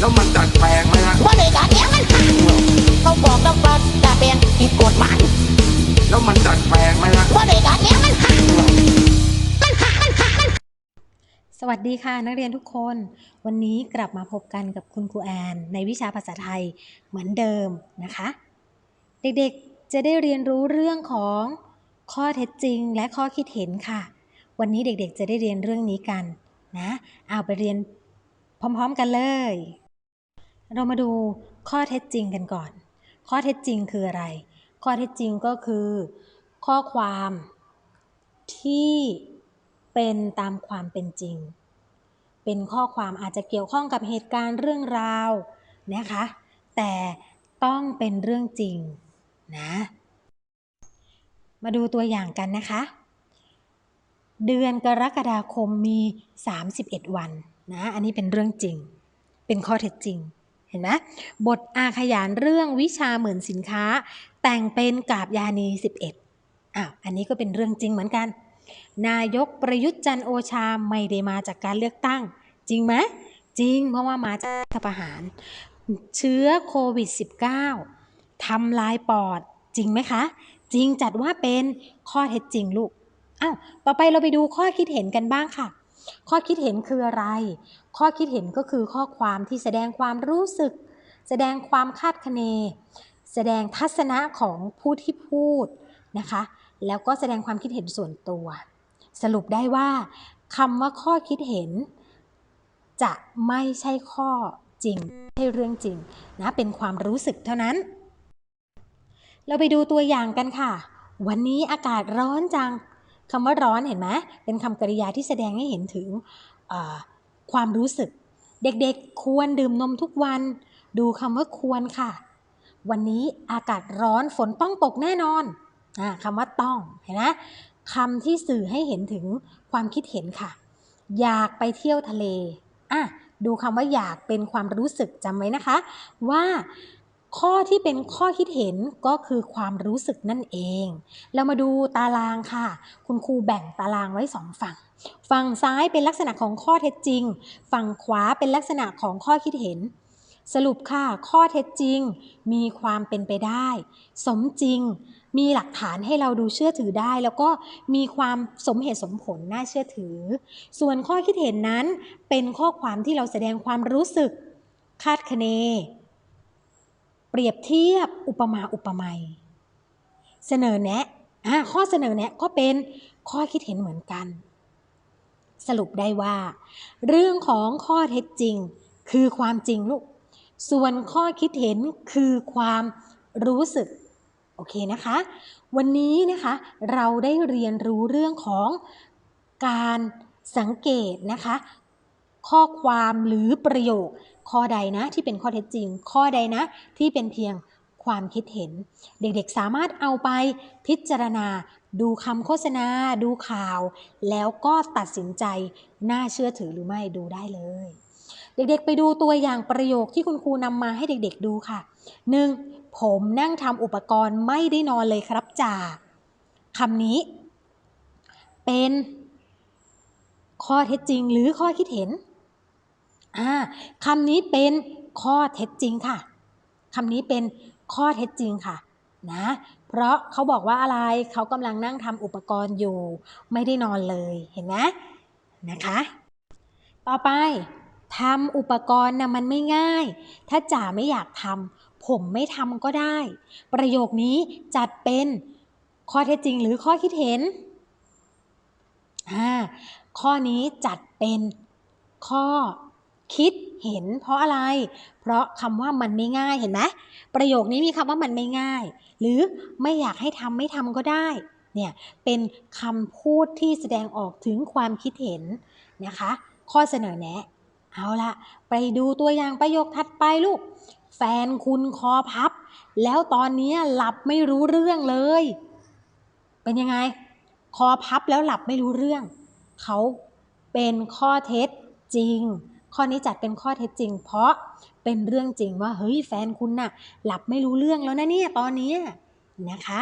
แล้วมันดัดแปลงไหมฮะว่าเลยการเนี้ยมันห่างเขาบอกแล้วว่าจะเป็นผิดกฎหมายแล้วมันดัดแปลงไหมฮะว่าเลยการเนี้ยมันห่างสวัสดีค่ะนักเรียนทุกคน วันนี้กลับมาพบกันกับคุณครูแอน ในวิชาภาษาไทยเหมือนเดิมนะคะ เด็กๆจะได้เรียนรู้เรื่องของข้อเท็จจริงและข้อคิดเห็นค่ะ วันนี้เด็กๆจะได้เรียนเรื่องนี้กันนะ เอาไปเรียนพร้อมๆกันเลย เรามาดูข้อเท็จจริงกันก่อน ข้อเท็จจริงคืออะไร ข้อเท็จจริงก็คือ ข้อความที่เป็นตามความเป็นจริง เป็นข้อความอาจจะเกี่ยวข้องกับเหตุการณ์เรื่องราวนะคะ แต่ต้องเป็นเรื่องจริงนะ มาดูตัวอย่างกันนะคะ เดือนกรกฎาคมมี 31 วันนะ อันนี้เป็นเรื่องจริง เป็นข้อเท็จจริง เห็นไหมบทอาขยานเรื่องวิชาเหมือนสินค้า แต่งเป็นกาบยานี 11อ้าวอันนี้ก็เป็นเรื่องจริงเหมือนกัน นายกประยุทธ์จันโอชาไม่ได้มาจากการเลือกตั้ง จริงไหมจริงเพราะว่ามาจากรัฐประหาร เชื้อโควิด -19 ทำลายปอดจริงไหมคะ จริงจัดว่าเป็นข้อเท็จจริงลูกอ้าวต่อไปเราไปดูข้อคิดเห็นกันบ้างค่ะ ข้อคิดเห็นคืออะไร ข้อคิดเห็นก็คือข้อความที่แสดงความรู้สึก แสดงความคาดคะเน แสดงทัศนะของผู้ที่พูดนะคะ แล้วก็แสดงความคิดเห็นส่วนตัว สรุปได้ว่าคำว่าข้อคิดเห็น จะไม่ใช่ข้อจริงไม่ใช่เรื่องจริงนะเป็นความรู้สึกเท่านั้น เราไปดูตัวอย่างกันค่ะ วันนี้อากาศร้อนจัง คำว่าร้อนเห็นไหมเป็นคำกริยาที่แสดงให้เห็นถึงความรู้สึก เด็กๆ ควรดื่มนมทุกวัน ดูคำว่าควรค่ะ วันนี้อากาศร้อนฝนต้องตกแน่นอนอคำว่าต้องเห็นไหมคำที่สื่อให้เห็นถึงความคิดเห็นค่ะ อยากไปเที่ยวทะเลอะดูคำว่าอยากเป็นความรู้สึกจำไว้นะคะ ว่า ข้อที่เป็นข้อคิดเห็นก็คือความรู้สึกนั่นเอง เรามาดูตารางค่ะ คุณครูแบ่งตารางไว้สองฝั่ง ฝั่งซ้ายเป็นลักษณะของข้อเท็จจริง ฝั่งขวาเป็นลักษณะของข้อคิดเห็น สรุปค่ะ ข้อเท็จจริง มีความเป็นไปได้ สมจริง มีหลักฐานให้เราดูเชื่อถือได้ แล้วก็มีความสมเหตุสมผลน่าเชื่อถือ ส่วนข้อคิดเห็นนั้นเป็นข้อความที่เราแสดงความรู้สึก คาดคะเน เปรียบเทียบอุปมาอุปไมยเสนอแนะอ่าข้อเสนอแนะก็เป็นข้อคิดเห็นเหมือนกัน สรุปได้ว่า เรื่องของข้อเท็จจริง คือความจริงลูก ส่วนข้อคิดเห็นคือความรู้สึก โอเคนะคะ วันนี้นะคะเราได้เรียนรู้เรื่องของการสังเกตนะคะ ข้อความหรือประโยค ข้อใดนะที่เป็นข้อเท็จจริง ข้อใดนะที่เป็นเพียงความคิดเห็น เด็กๆสามารถเอาไปพิจารณา ดูคำโฆษณา ดูข่าว แล้วก็ตัดสินใจน่าเชื่อถือหรือไม่ดูได้เลย เด็กๆไปดูตัวอย่างประโยคที่คุณครูนำมาให้เด็กๆดูค่ะ 1. ผมนั่งทำอุปกรณ์ไม่ได้นอนเลยครับจ่าคำนี้ เป็นข้อเท็จจริงหรือข้อคิดเห็น คำนี้เป็นข้อเท็จจริงค่ะคำนี้เป็นข้อเท็จจริงค่ะนะเพราะเขาบอกว่าอะไรเขากำลังนั่งทำอุปกรณ์อยู่ ไม่ได้นอนเลยเห็นไหมนะคะ ต่อไปทำอุปกรณ์นะมันไม่ง่าย ถ้าจ๋าไม่อยากทำผมไม่ทำก็ได้ ประโยคนี้จัดเป็นข้อเท็จจริงหรือข้อคิดเห็นอ่าข้อนี้จัดเป็นข้อ คิดเห็น เพราะอะไร เพราะคำว่ามันไม่ง่ายเห็นไหมประโยคนี้มีคำว่ามันไม่ง่าย หรือไม่อยากให้ทำไม่ทำก็ได้เนี่ยเป็นคำพูดที่แสดงออกถึงความคิดเห็นนะคะ ข้อเสนอแนะ เอาละไปดูตัวอย่างประโยคถัดไปลูก แฟนคุณคอพับ แล้วตอนนี้หลับไม่รู้เรื่องเลย เป็นยังไง คอพับแล้วหลับไม่รู้เรื่อง เขาเป็นข้อเท็จจริง ข้อนี้จัดเป็นข้อเท็จจริง เพราะเป็นเรื่องจริงว่าเฮ้ยแฟนคุณน่ะหลับไม่รู้เรื่องแล้วนะเนี่ยตอนนี้นะคะ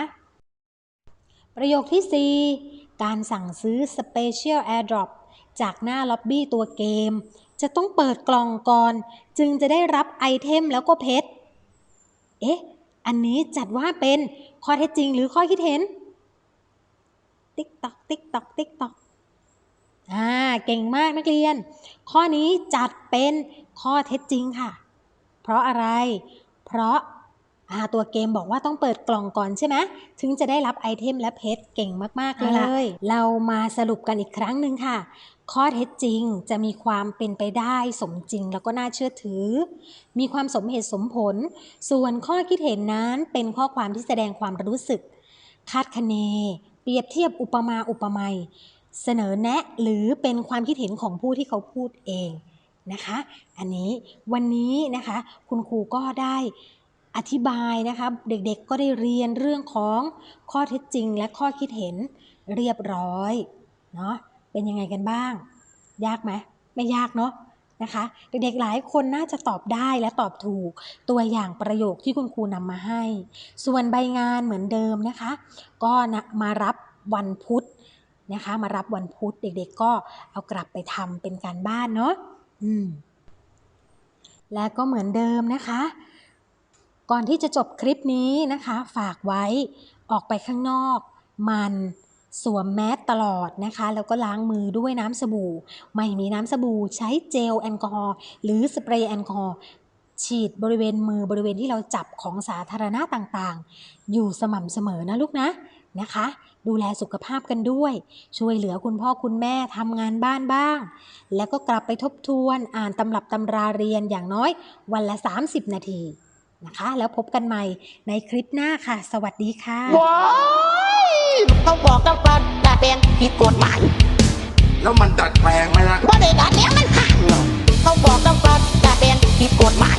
ประโยคที่ 4 การสั่งซื้อ Special Airdrop จากหน้าล็อบบี้ตัวเกม จะต้องเปิดกล่องก่อน จึงจะได้รับไอเทมแล้วก็เพชร เอ๊ะ อันนี้จัดว่าเป็นข้อเท็จจริงหรือข้อคิดเห็น ติ๊กตอกติ๊กตอกติ๊กตอก อ่าเก่งมากนักเรียน ข้อนี้จัดเป็นข้อเท็จจริงค่ะ เพราะอะไร เพราะอ่าตัวเกมบอกว่าต้องเปิดกล่องก่อนใช่ไหมถึงจะได้รับไอเทมและเพชรเก่งมาก ๆ เลย เรามาสรุปกันอีกครั้งหนึ่งค่ะ ข้อเท็จจริงจะมีความเป็นไปได้สมจริงแล้วก็น่าเชื่อถือ มีความสมเหตุสมผล ส่วนข้อคิดเห็นนั้นเป็นข้อความที่แสดงความรู้สึก คาดคะเน เปรียบเทียบอุปมาอุปไมย เสนอแนะหรือเป็นความคิดเห็นของผู้ที่เขาพูดเองนะคะ อันนี้วันนี้นะคะคุณครูก็ได้อธิบายนะคะ เด็กๆก็ได้เรียนเรื่องของข้อเท็จจริง และข้อคิดเห็นเรียบร้อยเนาะเป็นยังไงกันบ้าง ยากไหมไม่ยากเนาะนะคะเด็กๆหลายคนน่าจะตอบได้และตอบถูกตัวอย่างประโยคที่คุณครูนำมาให้ ส่วนใบงานเหมือนเดิมนะคะ ก็นะมารับวันพุธ นะคะ มารับวันพุธเด็กๆก็เอากลับไปทำเป็นการบ้านเนาะอืมและก็เหมือนเดิมนะคะ ก่อนที่จะจบคลิปนี้นะคะ ฝากไว้ออกไปข้างนอก มันสวมแมสตลอดนะคะ แล้วก็ล้างมือด้วยน้ำสบู่ ไม่มีน้ำสบู่ใช้เจลแอลกอฮอล์หรือสเปรย์แอลกอฮอล์ ฉีดบริเวณมือบริเวณที่เราจับของสาธารณะต่างๆ อยู่สม่ำเสมอนะลูกนะนะคะ ดูแลสุขภาพกันด้วย ช่วยเหลือคุณพ่อคุณแม่ทำงานบ้านบ้าง แล้วก็กลับไปทบทวนอ่านตำรับตำราเรียนอย่างน้อยวันละ 30 นาทีนะคะ แล้วพบกันใหม่ในคลิปหน้าค่ะ สวัสดีค่ะว้ายเขาบอกต้องปัดดัดแปลงผิดกฎหมายแล้วมันดัดแปลงไหมล่ะว่าได้ดัดแล้วมันห่างเขาบอกต้องปัด ผิดกฎหมาย